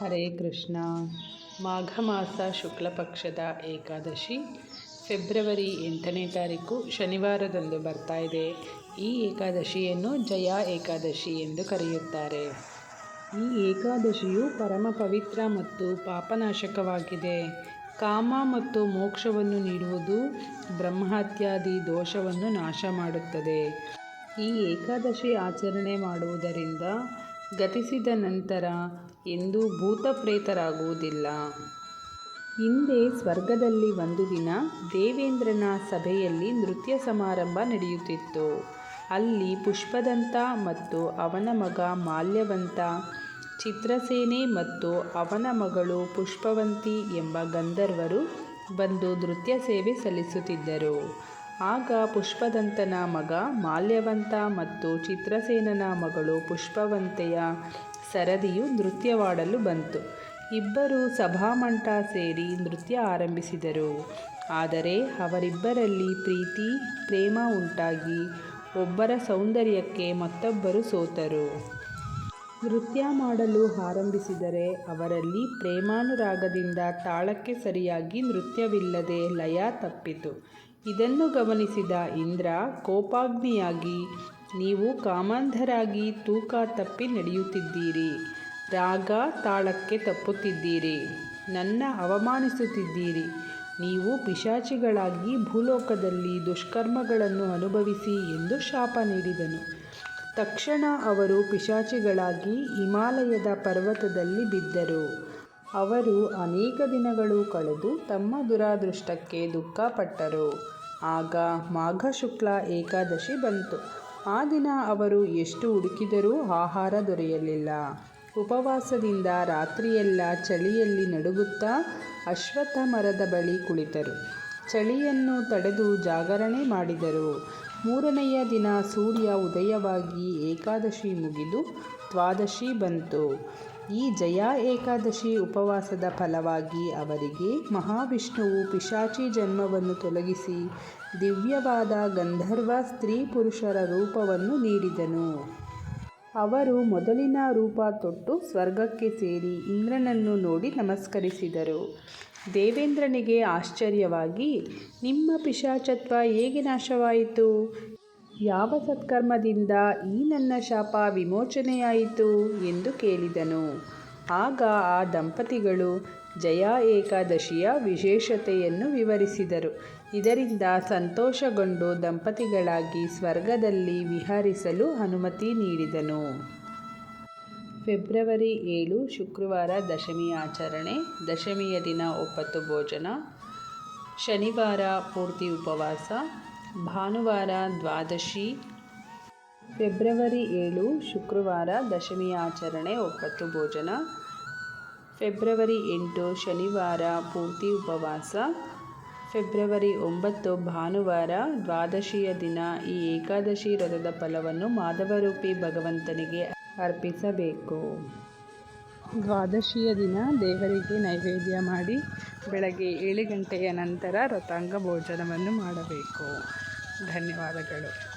ಹರೇ ಕೃಷ್ಣ. ಮಾಘ ಮಾಸ ಶುಕ್ಲ ಪಕ್ಷದ ಏಕಾದಶಿ, ಫೆಬ್ರವರಿ ಎಂಟನೇ ತಾರೀಕು ಶನಿವಾರದಂದು ಬರ್ತಾ ಇದೆ. ಈ ಏಕಾದಶಿಯನ್ನು ಜಯ ಏಕಾದಶಿ ಎಂದು ಕರೆಯುತ್ತಾರೆ. ಈ ಏಕಾದಶಿಯು ಪರಮ ಪವಿತ್ರ ಮತ್ತು ಪಾಪನಾಶಕವಾಗಿದೆ. ಕಾಮ ಮತ್ತು ಮೋಕ್ಷವನ್ನು ನೀಡುವುದು ಬ್ರಹ್ಮಹತ್ಯಾದಿ ದೋಷವನ್ನು ನಾಶ ಮಾಡುತ್ತದೆ. ಈ ಏಕಾದಶಿ ಆಚರಣೆ ಮಾಡುವುದರಿಂದ ಗತಿಸಿದ ನಂತರ ಎಂದೂ ಭೂತಪ್ರೇತರಾಗುವುದಿಲ್ಲ. ಹಿಂದೆ ಸ್ವರ್ಗದಲ್ಲಿ ಒಂದು ದಿನ ದೇವೇಂದ್ರನ ಸಭೆಯಲ್ಲಿ ನೃತ್ಯ ಸಮಾರಂಭ ನಡೆಯುತ್ತಿತ್ತು. ಅಲ್ಲಿ ಪುಷ್ಪದಂತ ಮತ್ತು ಅವನ ಮಗ ಮಾಲ್ಯವಂತ, ಚಿತ್ರಸೇನೆ ಮತ್ತು ಅವನ ಮಗಳು ಪುಷ್ಪವಂತಿ ಎಂಬ ಗಂಧರ್ವರು ಬಂದು ನೃತ್ಯ ಸೇವೆ ಸಲ್ಲಿಸುತ್ತಿದ್ದರು. ಆಗ ಪುಷ್ಪದಂತನ ಮಗ ಮಾಲ್ಯವಂತ ಮತ್ತು ಚಿತ್ರಸೇನನ ಮಗಳು ಪುಷ್ಪವಂತೆಯ ಸರದಿಯು ನೃತ್ಯವಾಡಲು ಬಂತು. ಇಬ್ಬರು ಸಭಾಮಂಟ ಸೇರಿ ನೃತ್ಯ ಆರಂಭಿಸಿದರು. ಆದರೆ ಅವರಿಬ್ಬರಲ್ಲಿ ಪ್ರೀತಿ, ಪ್ರೇಮ ಉಂಟಾಗಿ ಒಬ್ಬರ ಸೌಂದರ್ಯಕ್ಕೆ ಮತ್ತೊಬ್ಬರು ಸೋತರು. ನೃತ್ಯ ಮಾಡಲು ಆರಂಭಿಸಿದರೆ ಅವರಲ್ಲಿ ಪ್ರೇಮಾನುರಾಗದಿಂದ ತಾಳಕ್ಕೆ ಸರಿಯಾಗಿ ನೃತ್ಯವಿಲ್ಲದೆ ಲಯ ತಪ್ಪಿತು. ಇದನ್ನು ಗಮನಿಸಿದ ಇಂದ್ರ ಕೋಪಾಗ್ನಿಯಾಗಿ, ನೀವು ಕಾಮಾಂಧರಾಗಿ ತೂಕ ತಪ್ಪಿ ನಡೆಯುತ್ತಿದ್ದೀರಿ, ರಾಗ ತಾಳಕ್ಕೆ ತಪ್ಪುತ್ತಿದ್ದೀರಿ, ನನ್ನ ಅವಮಾನಿಸುತ್ತಿದ್ದೀರಿ, ನೀವು ಪಿಶಾಚಿಗಳಾಗಿ ಭೂಲೋಕದಲ್ಲಿ ದುಷ್ಕರ್ಮಗಳನ್ನು ಅನುಭವಿಸಿ ಎಂದು ಶಾಪ ನೀಡಿದನು. ತಕ್ಷಣ ಅವರು ಪಿಶಾಚಿಗಳಾಗಿ ಹಿಮಾಲಯದ ಪರ್ವತದಲ್ಲಿ ಬಿದ್ದರು. ಅವರು ಅನೇಕ ದಿನಗಳು ಕಳೆದು ತಮ್ಮ ದುರಾದೃಷ್ಟಕ್ಕೆ ದುಃಖಪಟ್ಟರು. ಆಗ ಮಾಘ ಶುಕ್ಲ ಏಕಾದಶಿ ಬಂತು. ಆ ದಿನ ಅವರು ಎಷ್ಟು ಹುಡುಕಿದರೂ ಆಹಾರ ದೊರೆಯಲಿಲ್ಲ. ಉಪವಾಸದಿಂದ ರಾತ್ರಿಯೆಲ್ಲ ಚಳಿಯಲ್ಲಿ ನಡುಗುತ್ತಾ ಅಶ್ವತ್ಥ ಮರದ ಬಳಿ ಕುಳಿತರು. ಚಳಿಯನ್ನು ತಡೆದು ಜಾಗರಣೆ ಮಾಡಿದರು. ಮೂರನೆಯ ದಿನ ಸೂರ್ಯ ಉದಯವಾಗಿ ಏಕಾದಶಿ ಮುಗಿದು ದ್ವಾದಶಿ ಬಂತು. ಈ ಜಯಾ ಏಕಾದಶಿ ಉಪವಾಸದ ಫಲವಾಗಿ ಅವರಿಗೆ ಮಹಾವಿಷ್ಣುವು ಪಿಶಾಚಿ ಜನ್ಮವನ್ನು ತೊಲಗಿಸಿ ದಿವ್ಯವಾದ ಗಂಧರ್ವ ಸ್ತ್ರೀ ಪುರುಷರ ರೂಪವನ್ನು ನೀಡಿದನು. ಅವರು ಮೊದಲಿನ ರೂಪ ತೊಟ್ಟು ಸ್ವರ್ಗಕ್ಕೆ ಸೇರಿ ಇಂದ್ರನನ್ನು ನೋಡಿ ನಮಸ್ಕರಿಸಿದರು. ದೇವೇಂದ್ರನಿಗೆ ಆಶ್ಚರ್ಯವಾಗಿ, ನಿಮ್ಮ ಪಿಶಾಚತ್ವ ಹೇಗೆ ನಾಶವಾಯಿತು? ಯಾವ ಸತ್ಕರ್ಮದಿಂದ ಈ ನನ್ನ ಶಾಪ ವಿಮೋಚನೆಯಾಯಿತು ಎಂದು ಕೇಳಿದನು. ಆಗ ಆ ದಂಪತಿಗಳು ಜಯ ಏಕಾದಶಿಯ ವಿಶೇಷತೆಯನ್ನು ವಿವರಿಸಿದರು. ಇದರಿಂದ ಸಂತೋಷಗೊಂಡು ದಂಪತಿಗಳಾಗಿ ಸ್ವರ್ಗದಲ್ಲಿ ವಿಹರಿಸಲು ಅನುಮತಿ ನೀಡಿದನು. ಫೆಬ್ರವರಿ ಏಳು, ಶುಕ್ರವಾರ ದಶಮಿ ಆಚರಣೆ, ದಶಮಿಯ ದಿನ ಒಪ್ಪತ್ತು ಭೋಜನ, ಶನಿವಾರ ಪೂರ್ತಿ ಉಪವಾಸ ಭಾನುವಾರ ದ್ವಾದಶಿ, ಫೆಬ್ರವರಿ ಏಳು, ಶುಕ್ರವಾರ ದಶಮಿ ಆಚರಣೆ, ಒಪ್ಪತ್ತು ಭೋಜನ, ಫೆಬ್ರವರಿ ಎಂಟು, ಶನಿವಾರ ಪೂರ್ತಿ ಉಪವಾಸ, ಫೆಬ್ರವರಿ ಒಂಬತ್ತು ಭಾನುವಾರ ದ್ವಾದಶಿಯ ದಿನ ಈ ಏಕಾದಶಿ ವ್ರತದ ಫಲವನ್ನು ಮಾಧವರೂಪಿ ಭಗವಂತನಿಗೆ ಅರ್ಪಿಸಬೇಕು. ದ್ವಾದಶಿಯ ದಿನ ದೇವರಿಗೆ ನೈವೇದ್ಯ ಮಾಡಿ ಬೆಳಗ್ಗೆ ಏಳು ಗಂಟೆಯ ನಂತರ ರಥಾಂಗ ಭೋಜನವನ್ನು ಮಾಡಬೇಕು. ಧನ್ಯವಾದಗಳು.